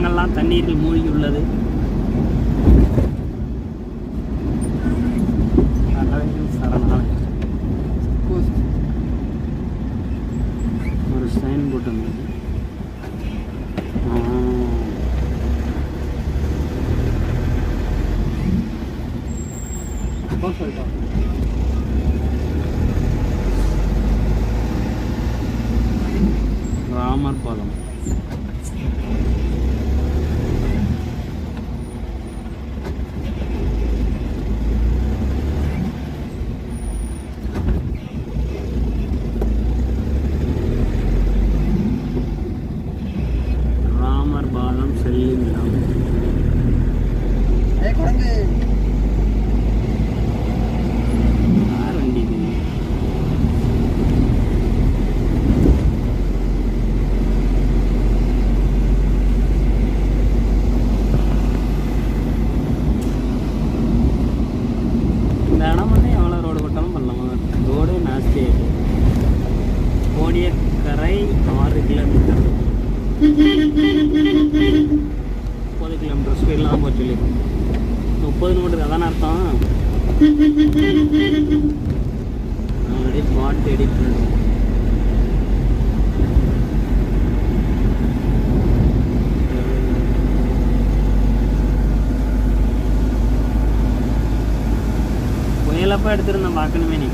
மரங்கள்லாம் தண்ணீரில் மூழ்கி உள்ளது அழகில் ஒரு சைன் போட்டு இருந்தது ஆ. ராமர் பாலம். ஆகிட்டு கோடியக்கரை ஆறு கிலோமீட்டர் முப்பது கிலோமீட்டர் ஸ்பீட்லாம் தான் போச்சு சொல்லியிருக்கோம் முப்பது கிலோமீட்டர் அதான அர்த்தம் ஆல்ரெடி பாட்டு எடிட் பண்ணிடுவோம் புயலப்பா எடுத்திருந்தேன் பார்க்கணுமே நீ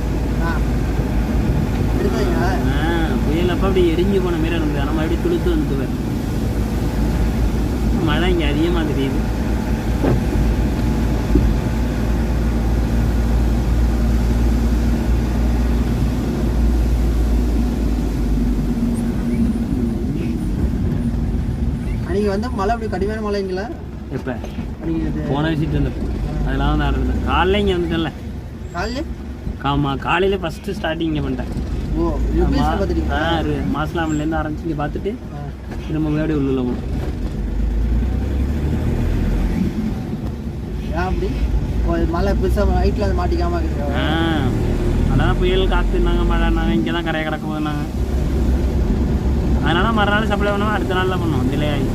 புயலப்பா அப்படி எரிஞ்சு போன மாரி இருந்தது. நம்ம அப்படி துளுத்து வந்துட்டு மழை இங்கே அதிகமாக தெரியுது. வந்து மழை அப்படி கடுமையான மழைங்களா? எப்போ? இது போன விஷயத்து வந்து அதெல்லாம் வந்து ஆரம்பிச்சேன் காலைல இங்கே வந்துட்டேன்ல. காலையில ஆமா காலையில ஃபஸ்ட்டு ஸ்டார்டிங் இங்கே பண்ணிட்டேன். ஓ ஆ மாசலாமிலேருந்து ஆரம்பிச்சு இங்கே பார்த்துட்டு. திரும்ப முன்னாடி உள்ள போகணும் அப்படி? மழை பெருசாக நைட்டில் அது மாட்டிக்காம இருக்குது? ஆ அதான் புயல் காற்றுனாங்க மழைனாங்க இங்கே தான் கரையை கிடக்க போதுனாங்க அதனால மறுநாள் சப்ளை பண்ணுவோம் அடுத்த நாளில் பண்ணுவோம் டிலே ஆகி.